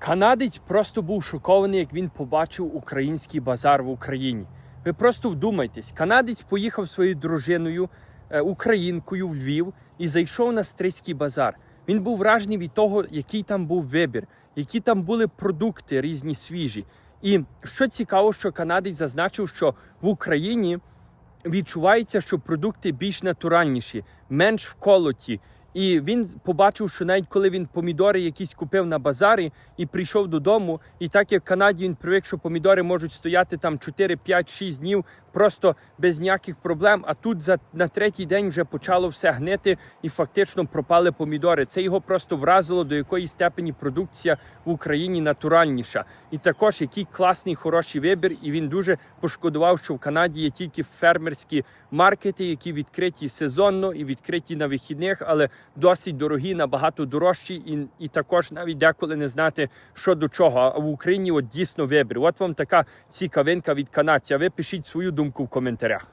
Канадець просто був шокований, як він побачив український базар в Україні. Ви просто вдумайтесь, канадець поїхав своєю дружиною, е, українкою в Львів і зайшов на стрийський базар. Він був вражений від того, який там був вибір, які там були продукти різні свіжі. І що цікаво, що канадець зазначив, що в Україні відчувається, що продукти більш натуральніші, менш вколоті. І він побачив, що навіть коли він помідори якісь купив на базарі і прийшов додому, і так як в Канаді він привик, що помідори можуть стояти там 4, 5, 6 днів просто без ніяких проблем. А тут за на третій день вже почало все гнити і фактично пропали помідори. Це його просто вразило, до якої степені продукція в Україні натуральніша. І також який класний хороший вибір. І він дуже пошкодував, що в Канаді є тільки фермерські маркети, які відкриті сезонно і відкриті на вихідних, але досить дорогі, набагато дорожчі, і, і також навіть деколи не знати, що до чого. А в Україні от дійсно вибір. От вам така цікавинка від канадця. Ви пишіть свою думку в коментарях.